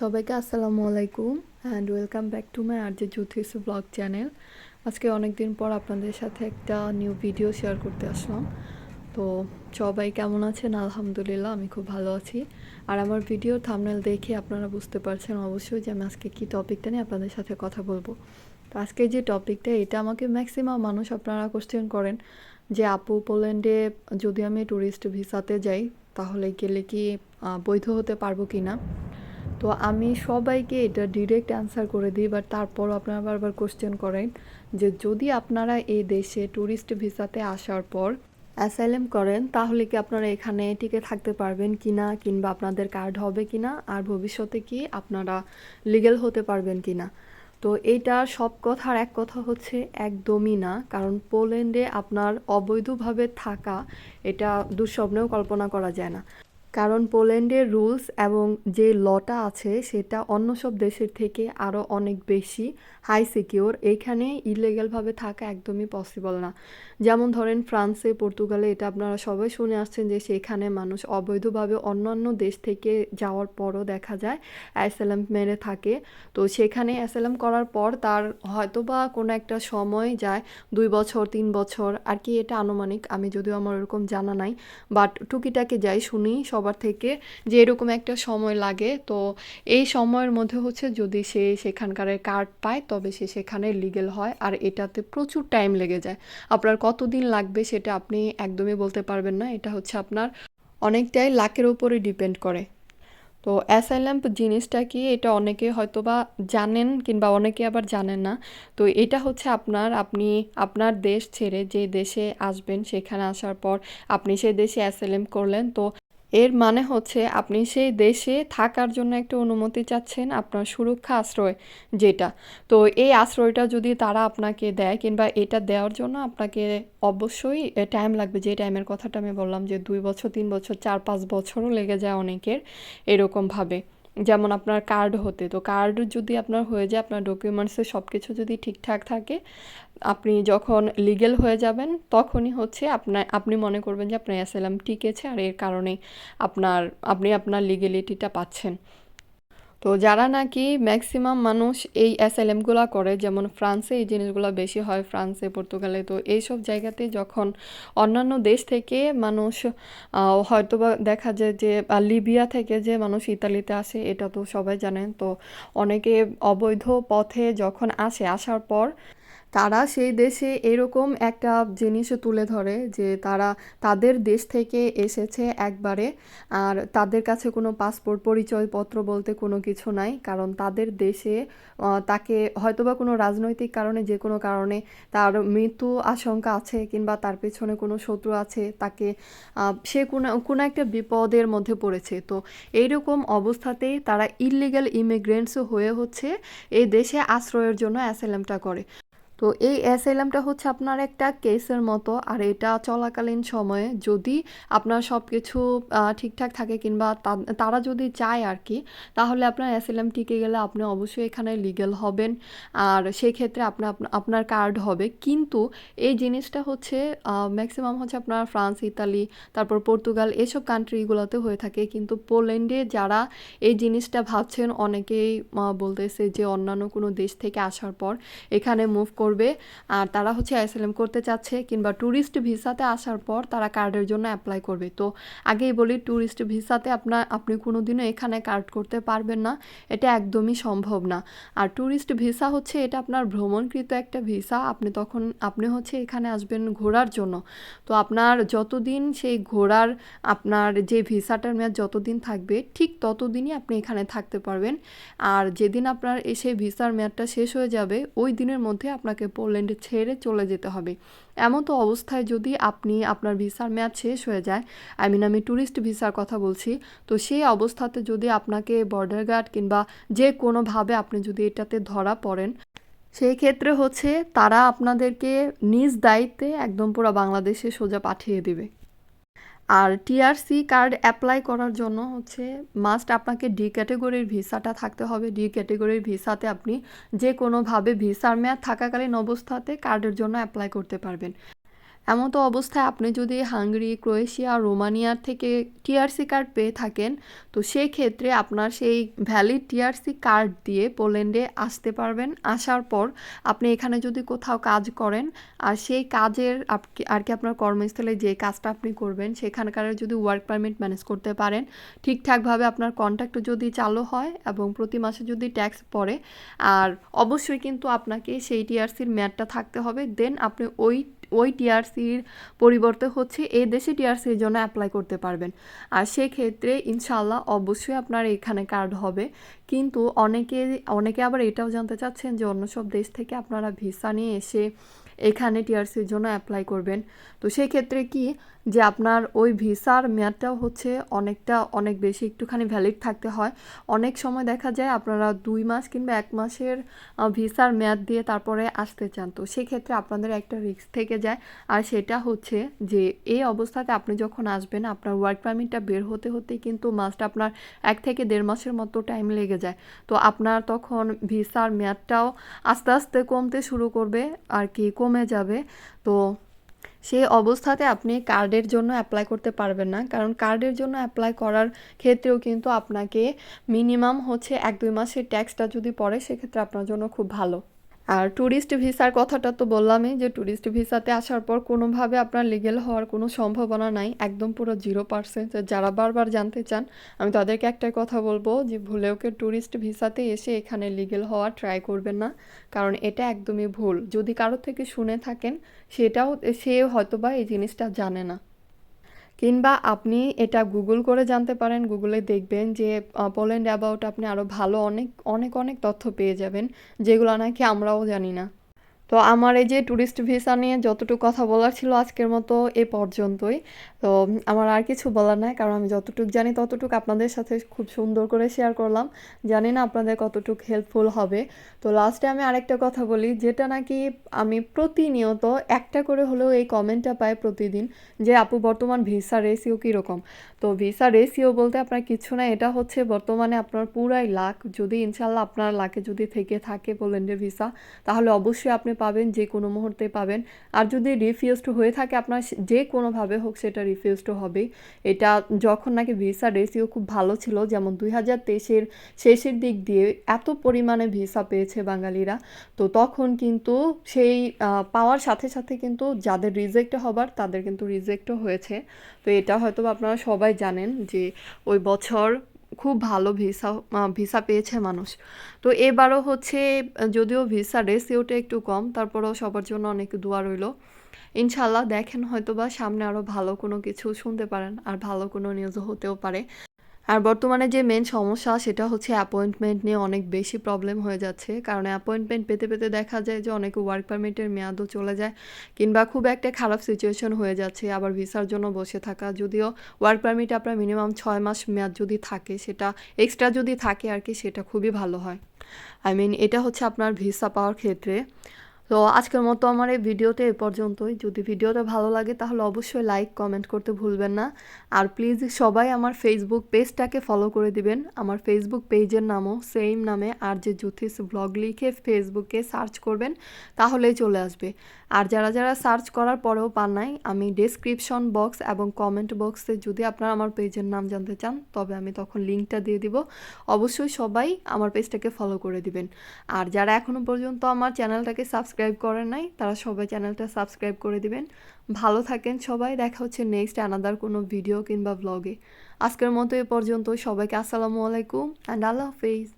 সবাইকে আসসালামু আলাইকুম and welcome back to my R J Juthi's vlog channel আজকে অনেক দিন পর আপনাদের সাথে একটা নিউ ভিডিও শেয়ার করতে আসলাম। তো সবাই কেমন আছেন? আলহামদুলিল্লাহ, আমি খুব ভালো আছি। আর আমার ভিডিও থামনেল দেখে আপনারা বুঝতে পারছেন অবশ্যই যে আমি আজকে কী টপিকটা নিয়ে আপনাদের সাথে কথা বলব। তো আজকে যে টপিকটা এটা আমাকে ম্যাক্সিমাম মানুষ আপনারা কোশ্চেন করেন যে, আপু, পোল্যান্ডে যদি আমি ট্যুরিস্ট ভিসাতে যাই, তাহলে গেলে কি বৈধ হতে পারব কি না তো আমি সবাইকে এটা ডিরেক্ট অ্যান্সার করে দিই বাট তারপরও আপনারা বারবার কোশ্চেন করেন যে যদি আপনারা এই দেশে ট্যুরিস্ট ভিসাতে আসার পর অ্যাসাইলেম করেন, তাহলে কি আপনারা এখানে টিকে থাকতে পারবেন কি না কিংবা আপনাদের কার্ড হবে কি না আর ভবিষ্যতে কি আপনারা লিগেল হতে পারবেন কি না তো এইটা সব কথার এক কথা হচ্ছে একদমই না, কারণ পোল্যান্ডে আপনার অবৈধভাবে থাকা এটা দুঃস্বপ্নেও কল্পনা করা যায় না। কারণ পোল্যান্ডের রুলস এবং যে লটা আছে সেটা অন্য সব দেশের থেকে আরও অনেক বেশি হাই সিকিওর। এইখানে ইলিগালভাবে থাকা একদমই পসিবল না। যেমন ধরেন ফ্রান্সে, পর্তুগালে, এটা আপনারা সবাই শুনে আসছেন যে সেখানে মানুষ অবৈধভাবে অন্যান্য দেশ থেকে যাওয়ার পরও দেখা যায় অ্যাসালাম মেরে থাকে। তো সেখানে অ্যাসালাম করার পর তার হয়তো বা কোনো একটা সময় যায়, দুই বছর, তিন বছর, আর কি এটা আনুমানিক, আমি যদিও আমার ওরকম জানা নাই বাট টুকিটাকে যাই শুনি সবার থেকে যে এরকম একটা সময় লাগে। তো এই সময়ের মধ্যে হচ্ছে যদি সে সেখানকার কার্ড পায়, তবে সে সেখানে লিগেল হয় আর এটাতে প্রচুর টাইম লেগে যায়। আপনার কতদিন লাগবে সেটা আপনি একদমই বলতে পারবেন না। এটা হচ্ছে আপনার অনেকটাই লাকের উপরে ডিপেন্ড করে। তো অ্যাসাইলাম জিনিসটা কি এটা অনেকে হয়তো বা জানেন কিংবা অনেকে আবার জানেন না। তো এটা হচ্ছে আপনার, আপনি আপনার দেশ ছেড়ে যে দেশে আসবেন সেখানে আসার পর আপনি সেই দেশে অ্যাসাইলাম করলেন। তো এর মানে হচ্ছে আপনি সেই দেশে থাকার জন্য একটা অনুমতি চাচ্ছেন আপনার সুরক্ষা আশ্রয় যেটা। তো এই আশ্রয়টা যদি তারা আপনাকে দেয় কিংবা এটা দেওয়ার জন্য আপনাকে অবশ্যই টাইম লাগবে। যে টাইমের কথাটা আমি বললাম যে দুই বছর, তিন বছর, চার পাঁচ বছরও লেগে যায় অনেকের এরকমভাবে যেমন আপনার কার্ড হতে, তো কার্ড যদি আপনার হয়ে যায়, আপনার ডকুমেন্টসে সব কিছু যদি ঠিকঠাক থাকে, আপনি যখন লিগেল হয়ে যাবেন, তখনই হচ্ছে আপনার আপনি মনে করবেন যে আপনার অ্যাসেলাম টিকেছে আর এর কারণে আপনার, আপনি আপনার লিগেলিটিটা পাচ্ছেন। তো যারা নাকি ম্যাক্সিমাম মানুষ এই অ্যাসাইলেমগুলো করে, যেমন ফ্রান্সে এই জিনিসগুলো বেশি হয়, ফ্রান্সে, পর্তুগালে, তো এইসব জায়গাতে যখন অন্যান্য দেশ থেকে মানুষ হয়তো হয়তোবা দেখা যায় যে লিবিয়া থেকে যে মানুষ ইতালিতে আসে, এটা তো সবাই জানেন, তো অনেকে অবৈধ পথে যখন আসে, আসার পর তারা সেই দেশে এরকম একটা জিনিস তুলে ধরে যে তারা তাদের দেশ থেকে এসেছে একবারে। আর তাদের কাছে কোনো পাসপোর্ট, পরিচয়পত্র বলতে কোনো কিছু নাই। কারণ তাদের দেশে তাকে হয়তোবা কোনো রাজনৈতিক কারণে, যে কোনো কারণে তার মৃত্যু আশঙ্কা আছে কিংবা তার পেছনে কোনো শত্রু আছে, তাকে সে কোনো কোনো একটা বিপদের মধ্যে পড়েছে। তো এইরকম অবস্থাতেই তারা ইললিগ্যাল ইমিগ্রেন্টস হয়ে হচ্ছে এই দেশে আশ্রয়ের জন্য অ্যাসাইলামটা করে। তো এই অ্যাসাইলামটা হচ্ছে আপনার একটা কেসের মতো, আর এটা চলাকালীন সময়ে যদি আপনার সব কিছু ঠিকঠাক থাকে কিংবা তারা যদি চায় আর কি তাহলে আপনার অ্যাসাইলাম টিকে গেলে আপনি অবশ্যই এখানে লিগ্যাল হবেন। আর সেই ক্ষেত্রে আপনার আপনার কার্ড হবে। কিন্তু এই জিনিসটা হচ্ছে ম্যাক্সিমাম হচ্ছে আপনার ফ্রান্স ইতালি তারপর পর্তুগাল এসব কান্ট্রিগুলোতে হয়ে থাকে। কিন্তু পোল্যান্ডে যারা এই জিনিসটা ভাবছেন, অনেকেই বলতেছে যে অন্যান্য কোনো দেশ থেকে আসার পর এখানে মুভ করবে। আর তারা হচ্ছে অ্যাসাইলাম করতে চাচ্ছে কিংবা ট্যুরিস্ট ভিসাতে আসার পর তারা কার্ডের জন্য অ্যাপ্লাই করবে। তো আগেই বলি ট্যুরিস্ট ভিসাতে আপনার আপনি কোনোদিনও এখানে কার্ড করতে পারবেন না। এটা একদমই সম্ভব না। আর ট্যুরিস্ট ভিসা হচ্ছে এটা আপনার ভ্রমণকৃত একটা ভিসা। আপনি তখন, আপনি হচ্ছে এখানে আসবেন ঘোরার জন্য। তো আপনার যতদিন সেই ঘোরার আপনার যে ভিসাটার মেয়াদ যতদিন থাকবে, ঠিক ততদিনই আপনি এখানে থাকতে পারবেন। আর যেদিন আপনার সেই ভিসার মেয়াদটা শেষ হয়ে যাবে, ওই দিনের মধ্যে আপনাকে পোল্যান্ডে ছেড়ে চলে যেতে হবে। এমন তো অবস্থায় যদি আপনি আপনার ভিসার মেয়াদ শেষ হয়ে যায় আই মিন আমি ট্যুরিস্ট ভিসার কথা বলছি, তো সেই অবস্থাতে যদি আপনাকে বর্ডার গার্ড কিংবা যে কোনোভাবে আপনি যদি এটাতে ধরা পড়েন, সেই ক্ষেত্রে হচ্ছে তারা আপনাদেরকে নিজ দায়িত্বে একদম পুরো বাংলাদেশে সোজা পাঠিয়ে দিবে। আর টিআরসি কার্ড অ্যাপ্লাই করার জন্য হচ্ছে মাস্ট আপনাকে ডি ক্যাটেগরির ভিসাটা থাকতে হবে। ডি ক্যাটেগরির ভিসাতে আপনি যে কোনোভাবে ভিসার মেয়াদ থাকাকালীন অবস্থাতে কার্ডের জন্য অ্যাপ্লাই করতে পারবেন। এমতো অবস্থায় আপনি যদি হাঙ্গেরি, ক্রোয়েশিয়া, রোমানিয়ার থেকে টিআরসি কার্ড পেয়ে থাকেন, তো সেই ক্ষেত্রে আপনার সেই ভ্যালিড টিআরসি কার্ড দিয়ে পোল্যান্ডে আসতে পারবেন। আসার পর আপনি এখানে যদি কোথাও কাজ করেন, আর সেই কাজের আর কি আপনার কর্মস্থলে যে কাজটা আপনি করবেন, সেখানকার যদি ওয়ার্ক পারমিট ম্যানেজ করতে পারেন, ঠিকঠাকভাবে আপনার কন্ট্যাক্ট যদি চালু হয় এবং প্রতি মাসে যদি ট্যাক্স পড়ে, আর অবশ্যই কিন্তু আপনাকে সেই টিআরসির ম্যাটটা থাকতে হবে। দেন আপনি ওই ওই টিআরসির পরিবর্তে হচ্ছে এই দেশে টিআরসির জন্য অ্যাপ্লাই করতে পারবেন। আর সেক্ষেত্রে ইনশাল্লাহ অবশ্যই আপনার এখানে কার্ড হবে। কিন্তু অনেকে অনেকে আবার এটাও জানতে চাচ্ছেন যে অন্য সব দেশ থেকে আপনারা ভিসা নিয়ে এসে এখানে টিআরসির জন্য অ্যাপ্লাই করবেন। তো সেই ক্ষেত্রে কি যে আপনার ওই ভিসার মেয়াদটাও হচ্ছে অনেকটা, অনেক বেশি, একটুখানি ভ্যালিড থাকতে হয়। অনেক সময় দেখা যায় আপনারা দুই মাস কিংবা এক মাসের ভিসার মেয়াদ দিয়ে তারপরে আসতে চান। তো সেক্ষেত্রে আপনাদের একটা রিস্ক থেকে যায়। আর সেটা হচ্ছে যে এই অবস্থাতে আপনি যখন আসবেন, আপনার ওয়ার্ক পারমিটটা বের হতে হতে কিন্তু মাসটা আপনার এক থেকে দেড় মাসের মতো টাইম লেগে যায়। তো আপনার তখন ভিসার মেয়াদটাও আস্তে আস্তে কমতে শুরু করবে। আর কি কমে যাবে। তো সেই অবস্থাতে আপনি কার্ডের জন্য অ্যাপ্লাই করতে পারবেন না। কারণ কার্ডের জন্য অ্যাপ্লাই করার ক্ষেত্রেও কিন্তু আপনাকে মিনিমাম হচ্ছে এক দুই মাসের ট্যাক্সটা যদি পড়ে, সেক্ষেত্রে আপনার জন্য খুব ভালো। আর ট্যুরিস্ট ভিসার কথাটা তো বললামই যে ট্যুরিস্ট ভিসাতে আসার পর কোনোভাবে আপনার লিগেল হওয়ার কোনো সম্ভাবনা নাই, একদম পুরো জিরো পার্সেন্ট যারা বারবার জানতে চান, আমি তাদেরকে একটাই কথা বলব যে ভুলেও কেউ ট্যুরিস্ট ভিসাতে এসে এখানে লিগেল হওয়া ট্রাই করবেন না, কারণ এটা একদমই ভুল। যদি কারোর থেকে শুনে থাকেন, সেটাও, সে হয়তোবা এই জিনিসটা জানে না। কিংবা আপনি এটা গুগল করে জানতে পারেন গুগলে দেখবেন যে পোল্যান্ড অ্যাবাউট আপনি আরও ভালো অনেক অনেক অনেক তথ্য পেয়ে যাবেন, যেগুলো নাকি আমরাও জানি না। তো আমার এই যে ট্যুরিস্ট ভিসা নিয়ে যতটুকু কথা বলার ছিল আজকের মতো এ পর্যন্তই। তো আমার আর কিছু বলার নাই, কারণ আমি যতটুকু জানি ততটুকু আপনাদের সাথে খুব সুন্দর করে শেয়ার করলাম। জানি না আপনাদের কতটুকু হেল্পফুল হবে। তো লাস্টে আমি আরেকটা কথা বলি, যেটা নাকি আমি প্রতিনিয়ত একটা করে হলেও এই কমেন্টটা পাই প্রতিদিন, যে আপু বর্তমান ভিসা রেসিও কীরকম? তো ভিসা রেসিও বলতে আপনার কিছু না, এটা হচ্ছে বর্তমানে আপনার পুরাই লাখ যদি ইনশাল্লাহ আপনার লাখে যদি থেকে থাকে পোল্যান্ডের ভিসা তাহলে অবশ্যই আপনি পাবেন, যে কোনো মুহূর্তে পাবেন। আর যদি রিফিউজড হয়ে থাকে আপনার, যে কোনোভাবে হোক সেটা রিফিউজড হবে এটা যখন নাকি ভিসা রেসিও খুব ভালো ছিল, যেমন দুই হাজার তেইশের শেষের দিক দিয়ে এত পরিমাণে ভিসা পেয়েছে বাঙালিরা, তো তখন কিন্তু সেই পাওয়ার সাথে সাথে কিন্তু যাদের রিজেক্ট হবার, তাদের কিন্তু রিজেক্টও হয়েছে। তো এটা হয়তো আপনারা সবাই জানেন যে ওই বছর খুব ভালো ভিসা ভিসা পেয়েছে মানুষ। তো এবারও হচ্ছে, যদিও ভিসা রেসিওটা একটু কম, তারপরেও সবার জন্য অনেক দোয়া রইল। ইনশাল্লাহ দেখেন হয়তো বা সামনে আরও ভালো কোনো কিছু শুনতে পারেন, আর ভালো কোনো নিউজও হতেও পারে। আর বর্তমানে যে মেন সমস্যা সেটা হচ্ছে অ্যাপয়েন্টমেন্ট নিয়ে অনেক বেশি প্রবলেম হয়ে যাচ্ছে। কারণ অ্যাপয়েন্টমেন্ট পেতে পেতে দেখা যায় যে অনেকে ওয়ার্ক পারমিটের মেয়াদও চলে যায় কিংবা খুব একটা খারাপ সিচুয়েশন হয়ে যাচ্ছে, আবার ভিসার জন্য বসে থাকা। যদিও ওয়ার্ক পারমিট আপনার মিনিমাম ছয় মাস মেয়াদ যদি থাকে, সেটা এক্সট্রা যদি থাকে আর কি, সেটা খুবই ভালো হয়। আই মিন এটা হচ্ছে আপনার ভিসা পাওয়ার ক্ষেত্রে। তো আজকের মতো আমার এই ভিডিওতে এ পর্যন্তই। যদি ভিডিওটা ভালো লাগে, তাহলে অবশ্যই লাইক কমেন্ট করতে ভুলবেন না। আর প্লিজ সবাই আমার ফেসবুক পেজটাকে ফলো করে দিবেন। আমার ফেসবুক পেজের নামও সেম নামে। আর যে জ্যোতিষ ব্লগ লিখে ফেসবুকে সার্চ করবেন, তাহলেই চলে আসবে। আর যারা যারা সার্চ করার পরেও পান নাই, আমি ডেসক্রিপশন বক্স এবং কমেন্ট বক্সে যদি আপনারা আমার পেজের নাম জানতে চান, তবে আমি তখন লিঙ্কটা দিয়ে দিব। অবশ্যই সবাই আমার পেজটাকে ফলো করে দিবেন। আর যারা এখনও পর্যন্ত আমার চ্যানেলটাকে সাবস্ক্রাইব করেন নাই, তারা সবাই চ্যানেলটা সাবস্ক্রাইব করে দিবেন। ভালো থাকেন সবাই, দেখা হচ্ছে নেক্সট আনাদার কোনো ভিডিও কিংবা ব্লগে আজকের মতো এ পর্যন্ত সবাইকে আসসালামু আলাইকুম অ্যান্ড আল্লাহ হাফেজ।